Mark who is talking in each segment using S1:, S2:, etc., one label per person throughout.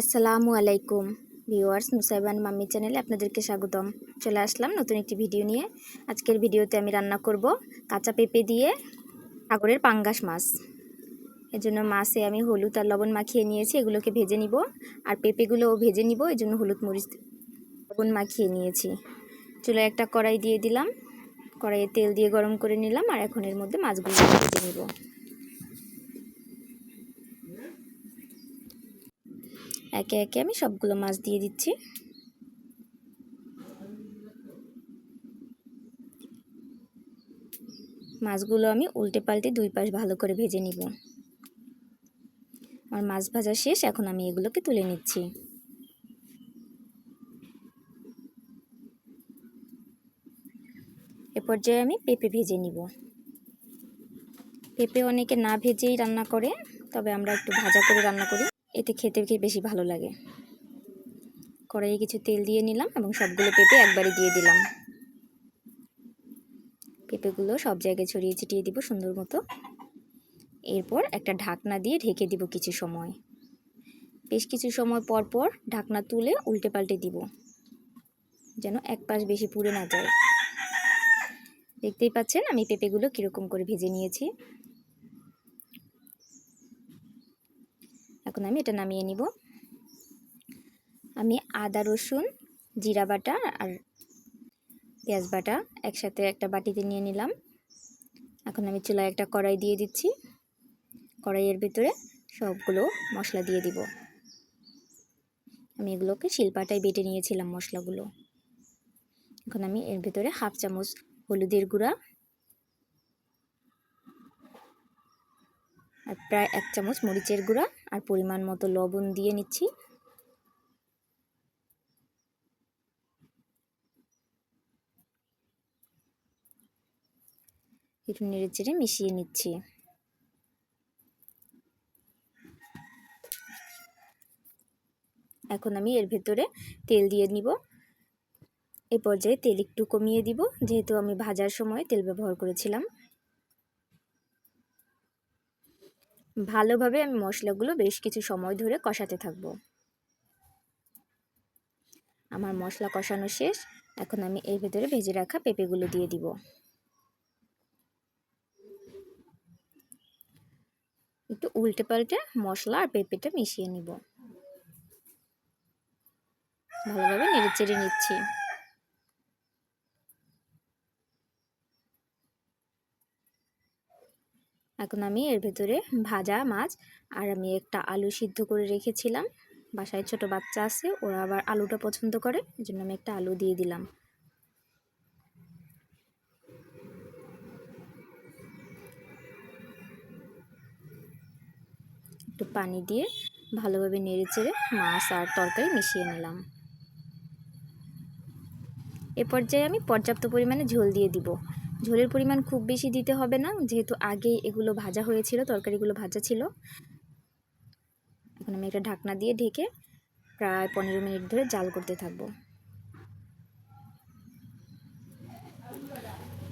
S1: আসসালামু আলাইকুম। Viewers, মুসাইবান mummy চ্যানেলে আপনাদেরকে স্বাগতম। চলে আসলাম নতুন একটি ভিডিও নিয়ে। আজকের ভিডিওতে আমি রান্না করব কাঁচা পেঁপে দিয়ে সাগরের পাঙ্গাস মাছ। এর জন্য মাছে আমি হলুদ আর লবণ মাখিয়ে নিয়েছি, এগুলোকে ভেজে নিব। আর পেঁপেগুলোও ভেজে নিব এই জন্য হলুদ মরিচ লবণ মাখিয়ে নিয়েছি। চুলে একটা কড়াই দিয়ে দিলাম। কড়াইয়ে তেল দিয়ে গরম করে নিলাম আর এখন এর মধ্যে মাছগুলো ভেজে নিব। একে একে আমি সবগুলো মাছ দিয়ে দিচ্ছি। মাছগুলো আমি উল্টে পাল্টে দুই পাশ ভালো করে ভেজে নিব। আমার মাছ ভাজা শেষ, এখন আমি এগুলোকে তুলে নিচ্ছি। এ পর্যায়ে আমি পেঁপে ভেজে নিব। পেঁপে অনেকে না ভেজেই রান্না করে, তবে আমরা একটু ভাজা করে রান্না করি। এতে খেতে খেয়ে বেশি ভালো লাগে। কড়াইয়ে কিছু তেল দিয়ে নিলাম এবং সবগুলো পেঁপে একবারে দিয়ে দিলাম। পেঁপেগুলো সব জায়গায় ছড়িয়ে ছিটিয়ে দিব সুন্দর মতো। এরপর একটা ঢাকনা দিয়ে ঢেকে দিব কিছু সময়। বেশ কিছু সময় পর পর ঢাকনা তুলে উল্টে পাল্টে দিব, যেন এক পাশ বেশি পুড়ে না যায়। দেখতেই পাচ্ছেন আমি পেঁপেগুলো কীরকম করে ভেজে নিয়েছি। এখন আমি এটা নামিয়ে নিব। আমি আদা, রসুন, জিরা বাটা আর পেঁয়াজ বাটা একসাথে একটা বাটিতে নিয়ে নিলাম। এখন আমি চুলায় একটা কড়াই দিয়ে দিচ্ছি। কড়াইয়ের ভিতরে সবগুলো মশলা দিয়ে দিব। আমি এগুলোকে শিলপাটায় বেটে নিয়েছিলাম মশলাগুলো। এখন আমি এর ভিতরে হাফ চামচ হলুদের গুঁড়া আর প্রায় এক চামচ মরিচের গুঁড়া আর পরিমাণ মতো লবণ দিয়ে নিচ্ছি। একটু নেড়ে চেড়ে মিশিয়ে নিচ্ছি। এখন আমি এর ভেতরে তেল দিয়ে নিব। এ পর্যায়ে তেল একটু কমিয়ে দিব, যেহেতু আমি ভাজার সময় তেল ব্যবহার করেছিলাম। ভালোভাবে আমি মশলাগুলো বেশ কিছু সময় ধরে কষাতে থাকব। আমার মশলা কষানো শেষ। এখন আমি এর ভেতরে ভেজে রাখা পেঁপেগুলো দিয়ে দিব। একটু উল্টে পাল্টে মশলা আর পেঁপেটা মিশিয়ে নিব। ভালোভাবে নেড়ে চেড়ে নিচ্ছি। এখন আমি এর ভেতরে ভাজা মাছ আর আমি একটা আলু সিদ্ধ করে রেখেছিলাম। বাসায় ছোট বাচ্চা আছে, ওরা আবার আলুটা পছন্দ করে এই জন্য আমি একটা আলু দিয়ে দিলাম। একটু পানি দিয়ে ভালোভাবে নেড়ে চেড়ে মাছ আর তরকারি মিশিয়ে নিলাম। এ পর্যায়ে আমি পর্যাপ্ত পরিমাণে ঝোল দিয়ে দিব। ঝোলের পরিমাণ খুব বেশি দিতে হবে না, যেহেতু আগে এগুলো ভাজা হয়েছিল, তরকারিগুলো ভাজা ছিল। এখন আমি একটা ঢাকনা দিয়ে ঢেকে প্রায় পনেরো মিনিট ধরে জাল করতে থাকব।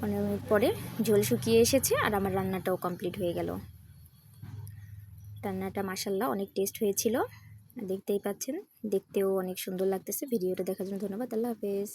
S1: পনেরো মিনিট পরে ঝোল শুকিয়ে এসেছে আর আমার রান্নাটাও কমপ্লিট হয়ে গেল। রান্নাটা মাসাল্লাহ অনেক টেস্ট হয়েছিল। দেখতেই পাচ্ছেন, দেখতেও অনেক সুন্দর লাগতেছে। ভিডিওটা দেখার জন্য ধন্যবাদ। আল্লাহ হাফেজ।